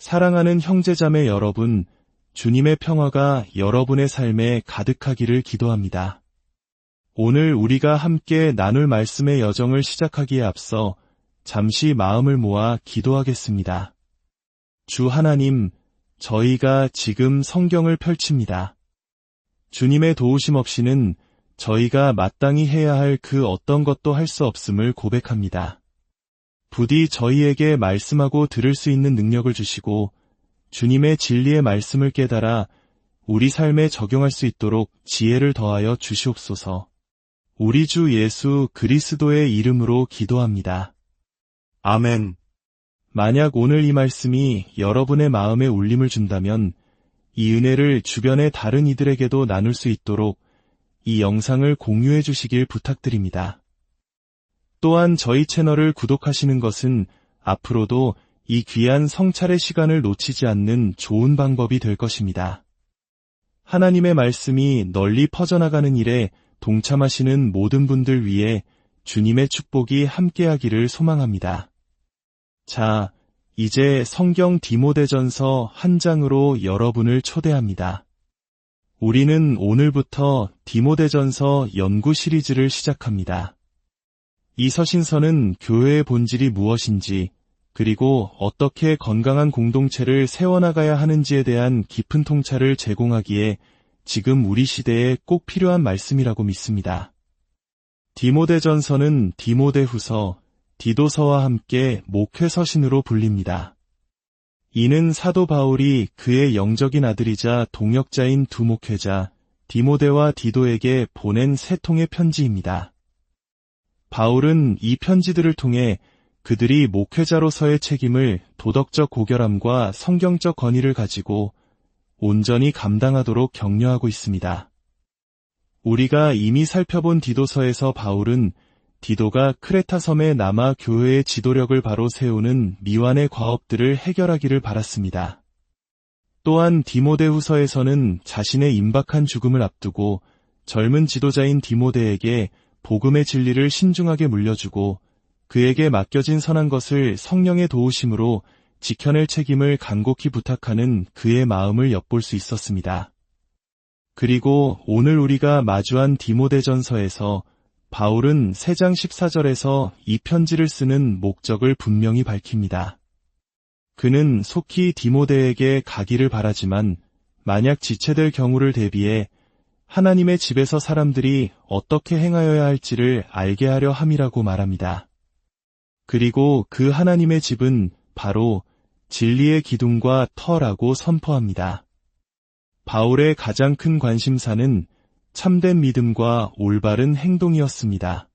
사랑하는 형제자매 여러분, 주님의 평화가 여러분의 삶에 가득하기를 기도합니다. 오늘 우리가 함께 나눌 말씀의 여정을 시작하기에 앞서 잠시 마음을 모아 기도하겠습니다. 주 하나님, 저희가 지금 성경을 펼칩니다. 주님의 도우심 없이는 저희가 마땅히 해야 할 그 어떤 것도 할 수 없음을 고백합니다. 부디 저희에게 말씀하고 들을 수 있는 능력을 주시고 주님의 진리의 말씀을 깨달아 우리 삶에 적용할 수 있도록 지혜를 더하여 주시옵소서. 우리 주 예수 그리스도의 이름으로 기도합니다. 아멘. 만약 오늘 이 말씀이 여러분의 마음에 울림을 준다면 이 은혜를 주변의 다른 이들에게도 나눌 수 있도록 이 영상을 공유해 주시길 부탁드립니다. 또한 저희 채널을 구독하시는 것은 앞으로도 이 귀한 성찰의 시간을 놓치지 않는 좋은 방법이 될 것입니다. 하나님의 말씀이 널리 퍼져나가는 일에 동참하시는 모든 분들 위해 주님의 축복이 함께하기를 소망합니다. 자, 이제 성경 디모데전서 한 장으로 여러분을 초대합니다. 우리는 오늘부터 디모데전서 연구 시리즈를 시작합니다. 이 서신서는 교회의 본질이 무엇인지, 그리고 어떻게 건강한 공동체를 세워나가야 하는지에 대한 깊은 통찰을 제공하기에 지금 우리 시대에 꼭 필요한 말씀이라고 믿습니다. 디모데전서는 디모데후서, 디도서와 함께 목회서신으로 불립니다. 이는 사도 바울이 그의 영적인 아들이자 동역자인 두 목회자 디모데와 디도에게 보낸 세 통의 편지입니다. 바울은 이 편지들을 통해 그들이 목회자로서의 책임을 도덕적 고결함과 성경적 권위를 가지고 온전히 감당하도록 격려하고 있습니다. 우리가 이미 살펴본 디도서에서 바울은 디도가 크레타 섬에 남아 교회의 지도력을 바로 세우는 미완의 과업들을 해결하기를 바랐습니다. 또한 디모데후서에서는 자신의 임박한 죽음을 앞두고 젊은 지도자인 디모데에게 복음의 진리를 신중하게 물려주고 그에게 맡겨진 선한 것을 성령의 도우심으로 지켜낼 책임을 간곡히 부탁하는 그의 마음을 엿볼 수 있었습니다. 그리고 오늘 우리가 마주한 디모데전서에서 바울은 3장 14절에서 이 편지를 쓰는 목적을 분명히 밝힙니다. 그는 속히 디모데에게 가기를 바라지만 만약 지체될 경우를 대비해 하나님의 집에서 사람들이 어떻게 행하여야 할지를 알게 하려 함이라고 말합니다. 그리고 그 하나님의 집은 바로 진리의 기둥과 터라고 선포합니다. 바울의 가장 큰 관심사는 참된 믿음과 올바른 행동이었습니다.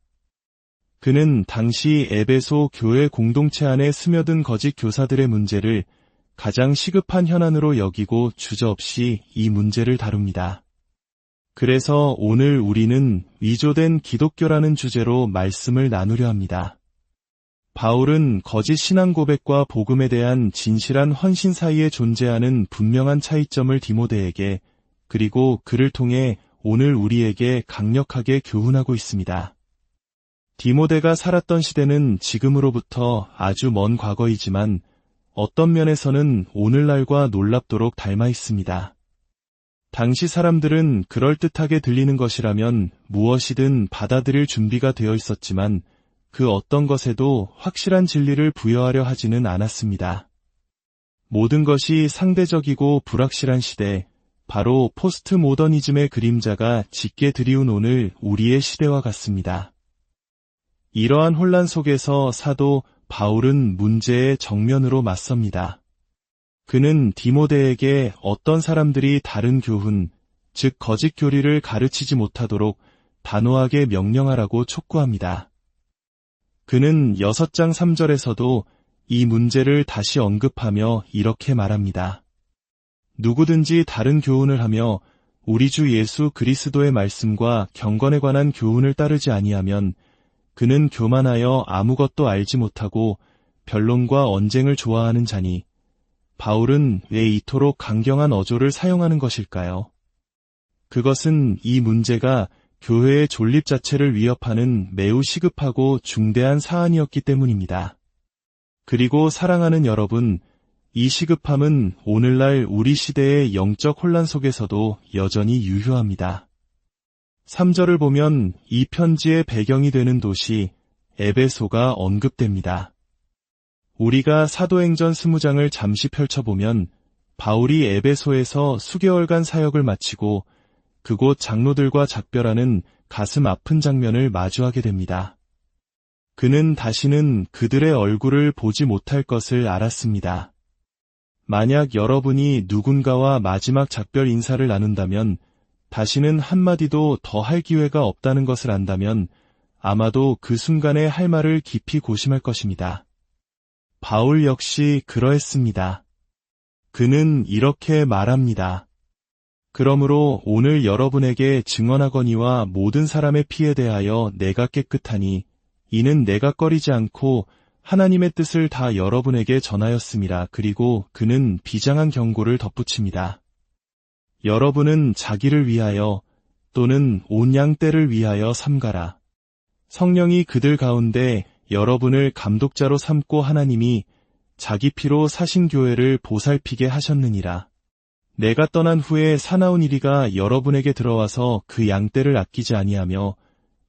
그는 당시 에베소 교회 공동체 안에 스며든 거짓 교사들의 문제를 가장 시급한 현안으로 여기고 주저없이 이 문제를 다룹니다. 그래서 오늘 우리는 위조된 기독교라는 주제로 말씀을 나누려 합니다. 바울은 거짓 신앙 고백과 복음에 대한 진실한 헌신 사이에 존재하는 분명한 차이점을 디모데에게 그리고 그를 통해 오늘 우리에게 강력하게 교훈하고 있습니다. 디모데가 살았던 시대는 지금으로부터 아주 먼 과거이지만 어떤 면에서는 오늘날과 놀랍도록 닮아 있습니다. 당시 사람들은 그럴듯하게 들리는 것이라면 무엇이든 받아들일 준비가 되어 있었지만 그 어떤 것에도 확실한 진리를 부여하려 하지는 않았습니다. 모든 것이 상대적이고 불확실한 시대, 바로 포스트 모더니즘의 그림자가 짙게 드리운 오늘 우리의 시대와 같습니다. 이러한 혼란 속에서 사도 바울은 문제의 정면으로 맞섭니다. 그는 디모데에게 어떤 사람들이 다른 교훈, 즉 거짓 교리를 가르치지 못하도록 단호하게 명령하라고 촉구합니다. 그는 6장 3절에서도 이 문제를 다시 언급하며 이렇게 말합니다. 누구든지 다른 교훈을 하며 우리 주 예수 그리스도의 말씀과 경건에 관한 교훈을 따르지 아니하면 그는 교만하여 아무것도 알지 못하고 변론과 언쟁을 좋아하는 자니 바울은 왜 이토록 강경한 어조를 사용하는 것일까요? 그것은 이 문제가 교회의 존립 자체를 위협하는 매우 시급하고 중대한 사안이었기 때문입니다. 그리고 사랑하는 여러분, 이 시급함은 오늘날 우리 시대의 영적 혼란 속에서도 여전히 유효합니다. 3절을 보면 이 편지의 배경이 되는 도시 에베소가 언급됩니다. 우리가 사도행전 20장을 잠시 펼쳐보면 바울이 에베소에서 수개월간 사역을 마치고 그곳 장로들과 작별하는 가슴 아픈 장면을 마주하게 됩니다. 그는 다시는 그들의 얼굴을 보지 못할 것을 알았습니다. 만약 여러분이 누군가와 마지막 작별 인사를 나눈다면 다시는 한마디도 더 할 기회가 없다는 것을 안다면 아마도 그 순간에 할 말을 깊이 고심할 것입니다. 바울 역시 그러했습니다. 그는 이렇게 말합니다. 그러므로 오늘 여러분에게 증언하거니와 모든 사람의 피에 대하여 내가 깨끗하니 이는 내가 꺼리지 않고 하나님의 뜻을 다 여러분에게 전하였습니다. 그리고 그는 비장한 경고를 덧붙입니다. 여러분은 자기를 위하여 또는 온 양떼를 위하여 삼가라. 성령이 그들 가운데 여러분을 감독자로 삼고 하나님이 자기 피로 사신 교회를 보살피게 하셨느니라. 내가 떠난 후에 사나운 이리가 여러분에게 들어와서 그 양떼를 아끼지 아니하며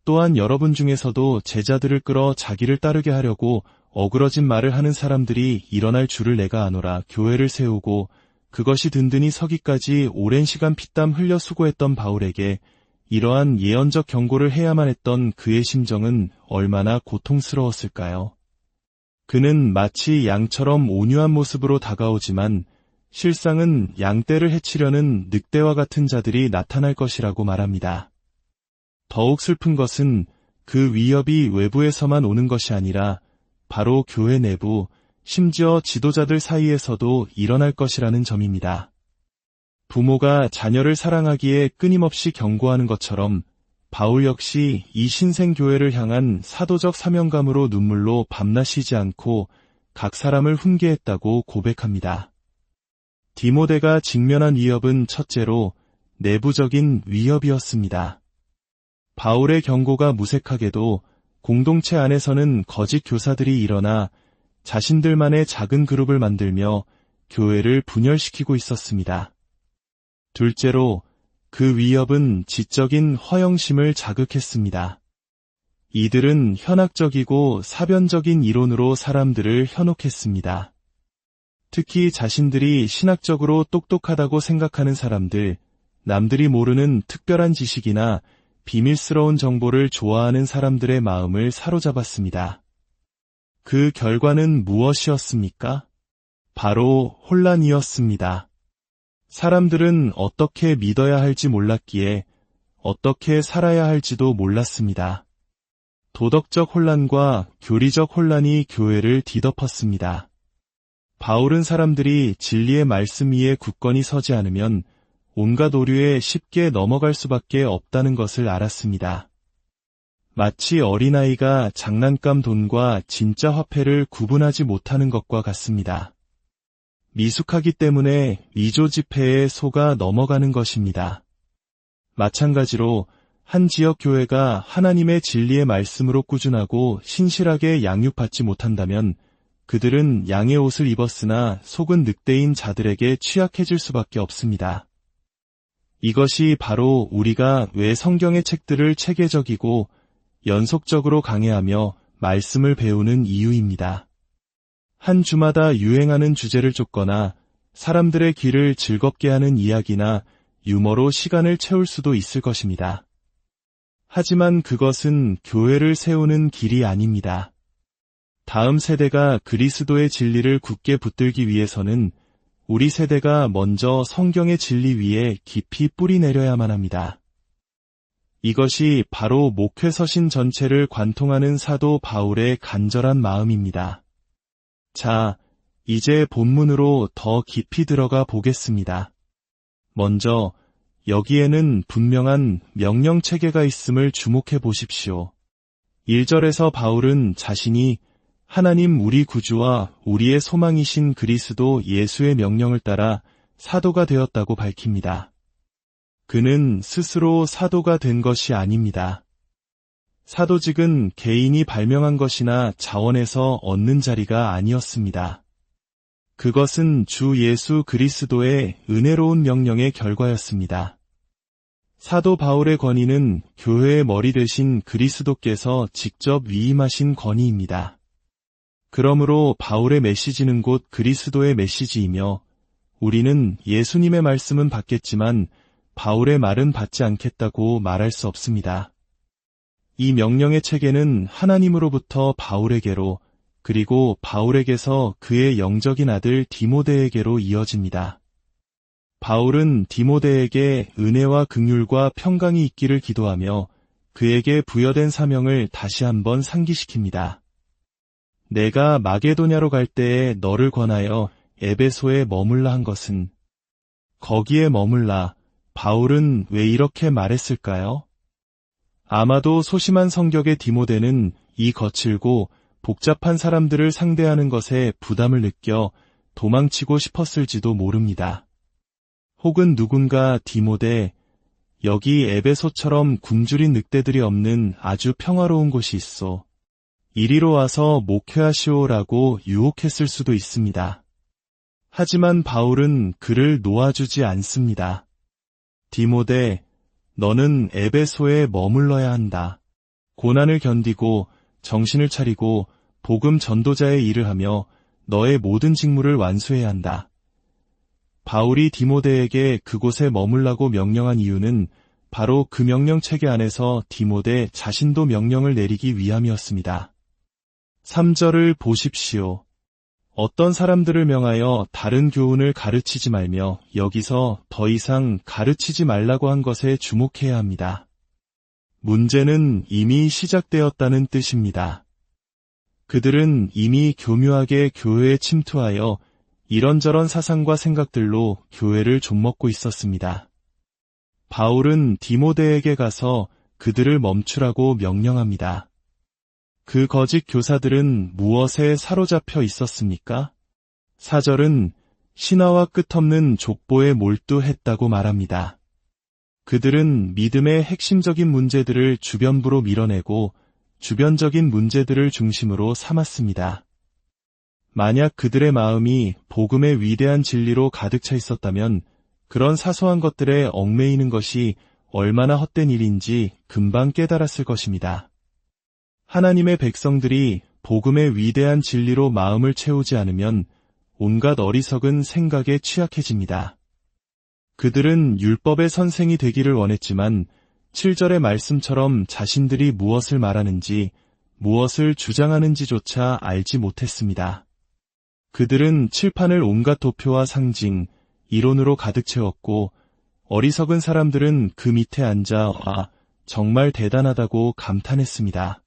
또한 여러분 중에서도 제자들을 끌어 자기를 따르게 하려고 어그러진 말을 하는 사람들이 일어날 줄을 내가 아노라 교회를 세우고 그것이 든든히 서기까지 오랜 시간 피땀 흘려 수고했던 바울에게 이러한 예언적 경고를 해야만 했던 그의 심정은 얼마나 고통스러웠을까요? 그는 마치 양처럼 온유한 모습으로 다가오지만 실상은 양떼를 해치려는 늑대와 같은 자들이 나타날 것이라고 말합니다. 더욱 슬픈 것은 그 위협이 외부에서만 오는 것이 아니라 바로 교회 내부, 심지어 지도자들 사이에서도 일어날 것이라는 점입니다. 부모가 자녀를 사랑하기에 끊임없이 경고하는 것처럼 바울 역시 이 신생교회를 향한 사도적 사명감으로 눈물로 밤낮 쉬지 않고 각 사람을 훈계했다고 고백합니다. 디모데가 직면한 위협은 첫째로 내부적인 위협이었습니다. 바울의 경고가 무색하게도 공동체 안에서는 거짓 교사들이 일어나 자신들만의 작은 그룹을 만들며 교회를 분열시키고 있었습니다. 둘째로 그 위협은 지적인 허영심을 자극했습니다. 이들은 현학적이고 사변적인 이론으로 사람들을 현혹했습니다. 특히 자신들이 신학적으로 똑똑하다고 생각하는 사람들, 남들이 모르는 특별한 지식이나 비밀스러운 정보를 좋아하는 사람들의 마음을 사로잡았습니다. 그 결과는 무엇이었습니까? 바로 혼란이었습니다. 사람들은 어떻게 믿어야 할지 몰랐기에 어떻게 살아야 할지도 몰랐습니다. 도덕적 혼란과 교리적 혼란이 교회를 뒤덮었습니다. 바울은 사람들이 진리의 말씀 위에 굳건히 서지 않으면 온갖 오류에 쉽게 넘어갈 수밖에 없다는 것을 알았습니다. 마치 어린아이가 장난감 돈과 진짜 화폐를 구분하지 못하는 것과 같습니다. 미숙하기 때문에 위조 지폐에 속아 넘어가는 것입니다. 마찬가지로 한 지역 교회가 하나님의 진리의 말씀으로 꾸준하고 신실하게 양육받지 못한다면 그들은 양의 옷을 입었으나 속은 늑대인 자들에게 취약해질 수밖에 없습니다. 이것이 바로 우리가 왜 성경의 책들을 체계적이고 연속적으로 강해하며 말씀을 배우는 이유입니다. 한 주마다 유행하는 주제를 쫓거나 사람들의 귀를 즐겁게 하는 이야기나 유머로 시간을 채울 수도 있을 것입니다. 하지만 그것은 교회를 세우는 길이 아닙니다. 다음 세대가 그리스도의 진리를 굳게 붙들기 위해서는 우리 세대가 먼저 성경의 진리 위에 깊이 뿌리 내려야만 합니다. 이것이 바로 목회 서신 전체를 관통하는 사도 바울의 간절한 마음입니다. 자, 이제 본문으로 더 깊이 들어가 보겠습니다. 먼저 여기에는 분명한 명령 체계가 있음을 주목해 보십시오. 1절에서 바울은 자신이 하나님 우리 구주와 우리의 소망이신 그리스도 예수의 명령을 따라 사도가 되었다고 밝힙니다. 그는 스스로 사도가 된 것이 아닙니다. 사도직은 개인이 발명한 것이나 자원에서 얻는 자리가 아니었습니다. 그것은 주 예수 그리스도의 은혜로운 명령의 결과였습니다. 사도 바울의 권위는 교회의 머리 대신 그리스도께서 직접 위임하신 권위입니다. 그러므로 바울의 메시지는 곧 그리스도의 메시지이며 우리는 예수님의 말씀은 받겠지만 바울의 말은 받지 않겠다고 말할 수 없습니다. 이 명령의 체계는 하나님으로부터 바울에게로 그리고 바울에게서 그의 영적인 아들 디모데에게로 이어집니다. 바울은 디모데에게 은혜와 극률과 평강이 있기를 기도하며 그에게 부여된 사명을 다시 한번 상기시킵니다. 내가 마게도냐로 갈 때에 너를 권하여 에베소에 머물라 한 것은 거기에 머물라 바울은 왜 이렇게 말했을까요? 아마도 소심한 성격의 디모데는 이 거칠고 복잡한 사람들을 상대하는 것에 부담을 느껴 도망치고 싶었을지도 모릅니다. 혹은 누군가 디모데, 여기 에베소처럼 굶주린 늑대들이 없는 아주 평화로운 곳이 있어. 이리로 와서 목회하시오라고 유혹했을 수도 있습니다. 하지만 바울은 그를 놓아주지 않습니다. 디모데, 너는 에베소에 머물러야 한다. 고난을 견디고 정신을 차리고 복음 전도자의 일을 하며 너의 모든 직무를 완수해야 한다. 바울이 디모데에게 그곳에 머물라고 명령한 이유는 바로 그 명령 체계 안에서 디모데 자신도 명령을 내리기 위함이었습니다. 3절을 보십시오. 어떤 사람들을 명하여 다른 교훈을 가르치지 말며 여기서 더 이상 가르치지 말라고 한 것에 주목해야 합니다. 문제는 이미 시작되었다는 뜻입니다. 그들은 이미 교묘하게 교회에 침투하여 이런저런 사상과 생각들로 교회를 좀먹고 있었습니다. 바울은 디모데에게 가서 그들을 멈추라고 명령합니다. 그 거짓 교사들은 무엇에 사로잡혀 있었습니까? 사절은 신화와 끝없는 족보에 몰두했다고 말합니다. 그들은 믿음의 핵심적인 문제들을 주변부로 밀어내고 주변적인 문제들을 중심으로 삼았습니다. 만약 그들의 마음이 복음의 위대한 진리로 가득 차 있었다면 그런 사소한 것들에 얽매이는 것이 얼마나 헛된 일인지 금방 깨달았을 것입니다. 하나님의 백성들이 복음의 위대한 진리로 마음을 채우지 않으면 온갖 어리석은 생각에 취약해집니다. 그들은 율법의 선생이 되기를 원했지만 7절의 말씀처럼 자신들이 무엇을 말하는지 무엇을 주장하는지조차 알지 못했습니다. 그들은 칠판을 온갖 도표와 상징, 이론으로 가득 채웠고 어리석은 사람들은 그 밑에 앉아 와 정말 대단하다고 감탄했습니다.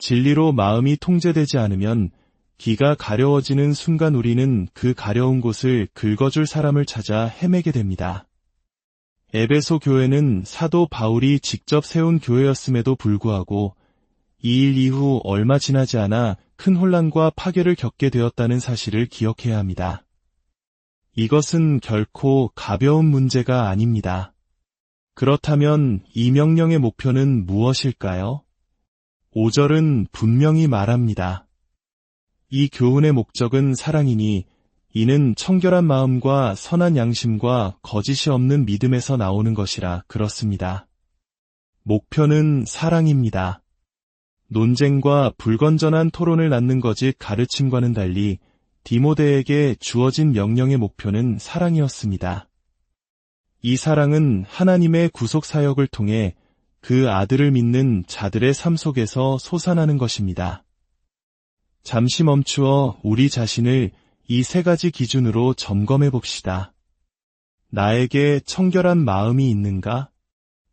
진리로 마음이 통제되지 않으면 기가 가려워지는 순간 우리는 그 가려운 곳을 긁어줄 사람을 찾아 헤매게 됩니다. 에베소 교회는 사도 바울이 직접 세운 교회였음에도 불구하고 이 일 이후 얼마 지나지 않아 큰 혼란과 파괴를 겪게 되었다는 사실을 기억해야 합니다. 이것은 결코 가벼운 문제가 아닙니다. 그렇다면 이 명령의 목표는 무엇일까요? 5절은 분명히 말합니다. 이 교훈의 목적은 사랑이니 이는 청결한 마음과 선한 양심과 거짓이 없는 믿음에서 나오는 것이라 그렇습니다. 목표는 사랑입니다. 논쟁과 불건전한 토론을 낳는 거짓 가르침과는 달리 디모데에게 주어진 명령의 목표는 사랑이었습니다. 이 사랑은 하나님의 구속 사역을 통해 그 아들을 믿는 자들의 삶 속에서 솟아나는 것입니다. 잠시 멈추어 우리 자신을 이 세 가지 기준으로 점검해 봅시다. 나에게 청결한 마음이 있는가?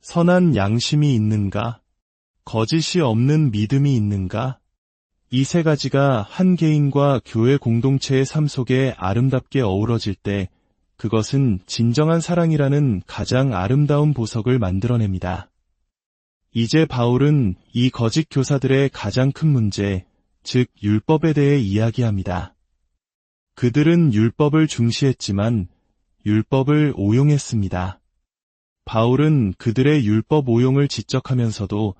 선한 양심이 있는가? 거짓이 없는 믿음이 있는가? 이 세 가지가 한 개인과 교회 공동체의 삶 속에 아름답게 어우러질 때 그것은 진정한 사랑이라는 가장 아름다운 보석을 만들어냅니다. 이제 바울은 이 거짓 교사들의 가장 큰 문제, 즉 율법에 대해 이야기합니다. 그들은 율법을 중시했지만 율법을 오용했습니다. 바울은 그들의 율법 오용을 지적하면서도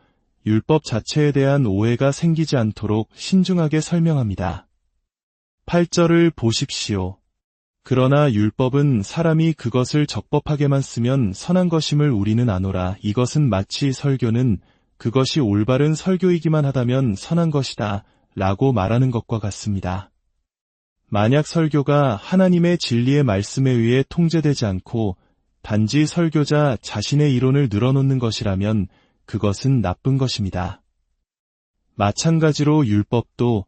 율법 자체에 대한 오해가 생기지 않도록 신중하게 설명합니다. 8절을 보십시오. 그러나 율법은 사람이 그것을 적법하게만 쓰면 선한 것임을 우리는 아노라. 이것은 마치 설교는 그것이 올바른 설교이기만 하다면 선한 것이다. 라고 말하는 것과 같습니다. 만약 설교가 하나님의 진리의 말씀에 의해 통제되지 않고 단지 설교자 자신의 이론을 늘어놓는 것이라면 그것은 나쁜 것입니다. 마찬가지로 율법도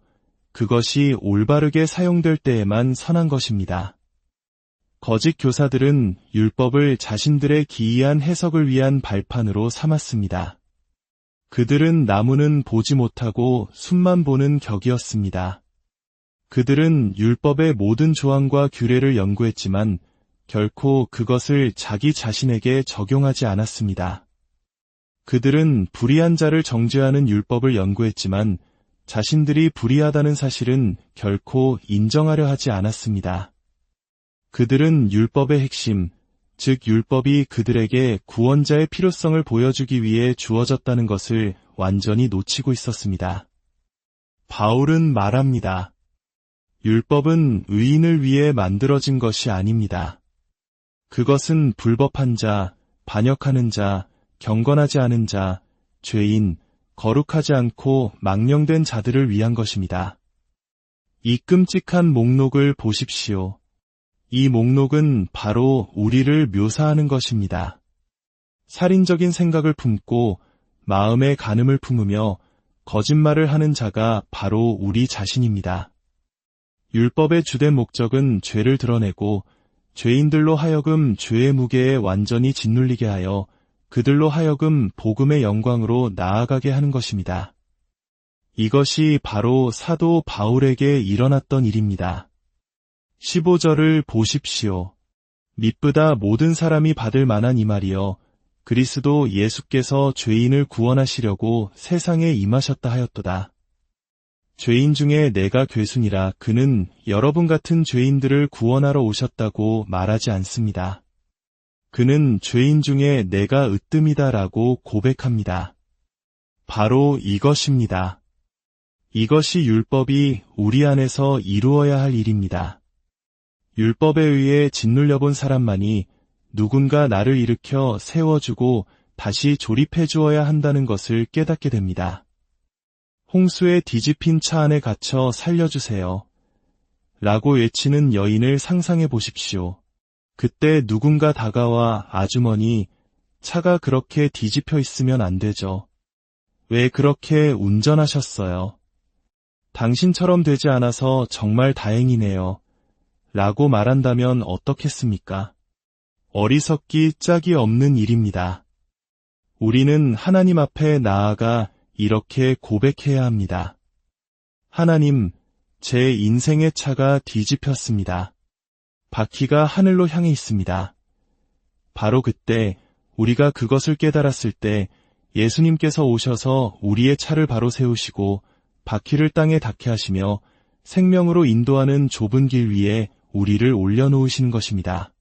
그것이 올바르게 사용될 때에만 선한 것입니다. 거짓 교사들은 율법을 자신들의 기이한 해석을 위한 발판으로 삼았습니다. 그들은 나무는 보지 못하고 숨만 보는 격이었습니다. 그들은 율법의 모든 조항과 규례를 연구했지만 결코 그것을 자기 자신에게 적용하지 않았습니다. 그들은 불의한 자를 정죄하는 율법을 연구했지만 자신들이 불의하다는 사실은 결코 인정하려 하지 않았습니다. 그들은 율법의 핵심, 즉 율법이 그들에게 구원자의 필요성을 보여주기 위해 주어졌다는 것을 완전히 놓치고 있었습니다. 바울은 말합니다. 율법은 의인을 위해 만들어진 것이 아닙니다. 그것은 불법한 자, 반역하는 자, 경건하지 않은 자, 죄인, 거룩하지 않고 망령된 자들을 위한 것입니다. 이 끔찍한 목록을 보십시오. 이 목록은 바로 우리를 묘사하는 것입니다. 살인적인 생각을 품고 마음의 간음을 품으며 거짓말을 하는 자가 바로 우리 자신입니다. 율법의 주된 목적은 죄를 드러내고 죄인들로 하여금 죄의 무게에 완전히 짓눌리게 하여 그들로 하여금 복음의 영광으로 나아가게 하는 것입니다. 이것이 바로 사도 바울에게 일어났던 일입니다. 15절을 보십시오. 믿보다 모든 사람이 받을 만한 이 말이여 그리스도 예수께서 죄인을 구원하시려고 세상에 임하셨다 하였도다. 죄인 중에 내가 괴순이라 그는 여러분 같은 죄인들을 구원하러 오셨다고 말하지 않습니다. 그는 죄인 중에 내가 으뜸이다라고 고백합니다. 바로 이것입니다. 이것이 율법이 우리 안에서 이루어야 할 일입니다. 율법에 의해 짓눌려 본 사람만이 누군가 나를 일으켜 세워주고 다시 조립해 주어야 한다는 것을 깨닫게 됩니다. 홍수에 뒤집힌 차 안에 갇혀 살려주세요. 라고 외치는 여인을 상상해 보십시오. 그때 누군가 다가와 아주머니, 차가 그렇게 뒤집혀 있으면 안 되죠. 왜 그렇게 운전하셨어요? 당신처럼 되지 않아서 정말 다행이네요. 라고 말한다면 어떻겠습니까? 어리석기 짝이 없는 일입니다. 우리는 하나님 앞에 나아가 이렇게 고백해야 합니다. 하나님, 제 인생의 차가 뒤집혔습니다. 바퀴가 하늘로 향해 있습니다. 바로 그때 우리가 그것을 깨달았을 때 예수님께서 오셔서 우리의 차를 바로 세우시고 바퀴를 땅에 닿게 하시며 생명으로 인도하는 좁은 길 위에 우리를 올려놓으시는 것입니다.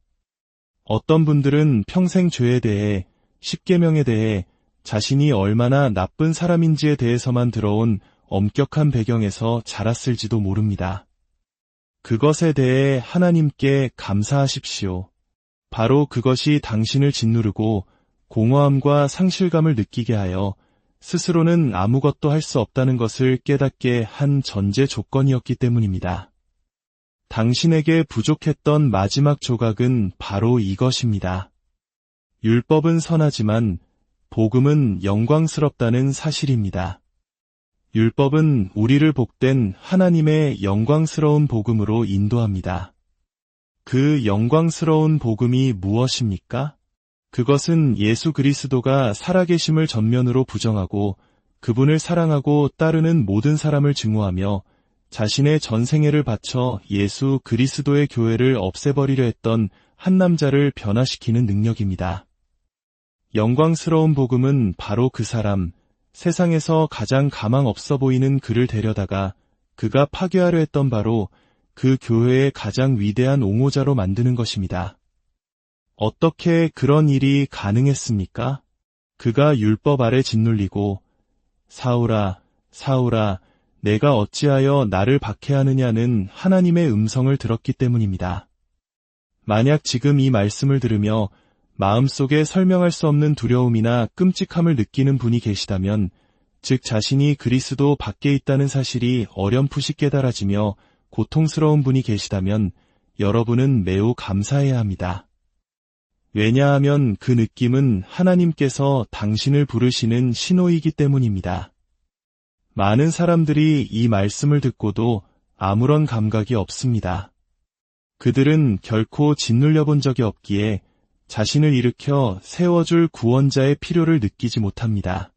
어떤 분들은 평생 죄에 대해 십계명에 대해 자신이 얼마나 나쁜 사람인지에 대해서만 들어온 엄격한 배경에서 자랐을지도 모릅니다. 그것에 대해 하나님께 감사하십시오. 바로 그것이 당신을 짓누르고 공허함과 상실감을 느끼게 하여 스스로는 아무것도 할 수 없다는 것을 깨닫게 한 전제 조건이었기 때문입니다. 당신에게 부족했던 마지막 조각은 바로 이것입니다. 율법은 선하지만 복음은 영광스럽다는 사실입니다. 율법은 우리를 복된 하나님의 영광스러운 복음으로 인도합니다. 그 영광스러운 복음이 무엇입니까? 그것은 예수 그리스도가 살아계심을 전면으로 부정하고 그분을 사랑하고 따르는 모든 사람을 증오하며 자신의 전생애를 바쳐 예수 그리스도의 교회를 없애버리려 했던 한 남자를 변화시키는 능력입니다. 영광스러운 복음은 바로 그 사람, 세상에서 가장 가망 없어 보이는 그를 데려다가 그가 파괴하려 했던 바로 그 교회의 가장 위대한 옹호자로 만드는 것입니다. 어떻게 그런 일이 가능했습니까? 그가 율법 아래 짓눌리고 사울아, 사울아, 내가 어찌하여 나를 박해하느냐는 하나님의 음성을 들었기 때문입니다. 만약 지금 이 말씀을 들으며 마음속에 설명할 수 없는 두려움이나 끔찍함을 느끼는 분이 계시다면, 즉 자신이 그리스도 밖에 있다는 사실이 어렴풋이 깨달아지며 고통스러운 분이 계시다면 여러분은 매우 감사해야 합니다. 왜냐하면 그 느낌은 하나님께서 당신을 부르시는 신호이기 때문입니다. 많은 사람들이 이 말씀을 듣고도 아무런 감각이 없습니다. 그들은 결코 짓눌려 본 적이 없기에 자신을 일으켜 세워줄 구원자의 필요를 느끼지 못합니다.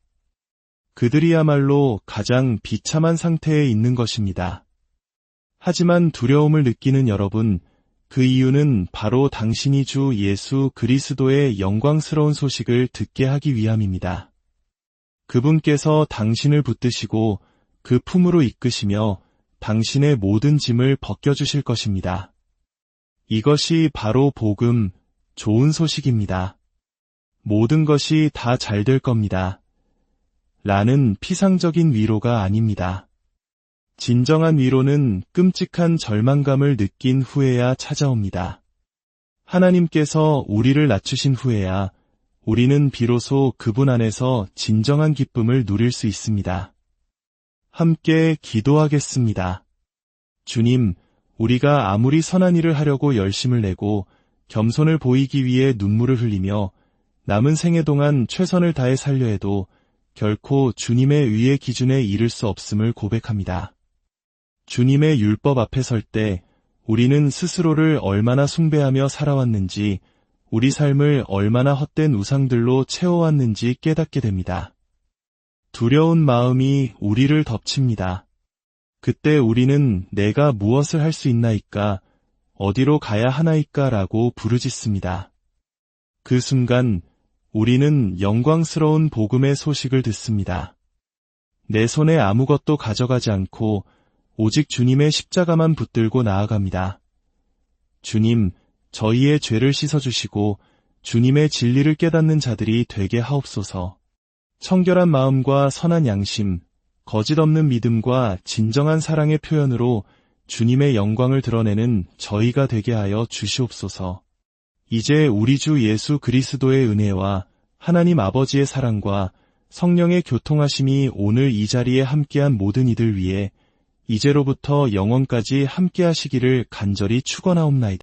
그들이야말로 가장 비참한 상태에 있는 것입니다. 하지만 두려움을 느끼는 여러분, 그 이유는 바로 당신이 주 예수 그리스도의 영광스러운 소식을 듣게 하기 위함입니다. 그분께서 당신을 붙드시고 그 품으로 이끄시며 당신의 모든 짐을 벗겨주실 것입니다. 이것이 바로 복음, 좋은 소식입니다. 모든 것이 다 잘 될 겁니다. 라는 피상적인 위로가 아닙니다. 진정한 위로는 끔찍한 절망감을 느낀 후에야 찾아옵니다. 하나님께서 우리를 낮추신 후에야 우리는 비로소 그분 안에서 진정한 기쁨을 누릴 수 있습니다. 함께 기도하겠습니다. 주님, 우리가 아무리 선한 일을 하려고 열심을 내고 겸손을 보이기 위해 눈물을 흘리며 남은 생애 동안 최선을 다해 살려 해도 결코 주님의 의의 기준에 이를 수 없음을 고백합니다. 주님의 율법 앞에 설 때 우리는 스스로를 얼마나 숭배하며 살아왔는지 우리 삶을 얼마나 헛된 우상들로 채워왔는지 깨닫게 됩니다. 두려운 마음이 우리를 덮칩니다. 그때 우리는 내가 무엇을 할 수 있나이까, 어디로 가야 하나이까 라고 부르짖습니다. 그 순간 우리는 영광스러운 복음의 소식을 듣습니다. 내 손에 아무것도 가져가지 않고 오직 주님의 십자가만 붙들고 나아갑니다. 주님, 저희의 죄를 씻어주시고 주님의 진리를 깨닫는 자들이 되게 하옵소서. 청결한 마음과 선한 양심, 거짓 없는 믿음과 진정한 사랑의 표현으로 주님의 영광을 드러내는 저희가 되게 하여 주시옵소서. 이제 우리 주 예수 그리스도의 은혜와 하나님 아버지의 사랑과 성령의 교통하심이 오늘 이 자리에 함께한 모든 이들 위해 이제로부터 영원까지 함께하시기를 간절히 축원하옵나이다.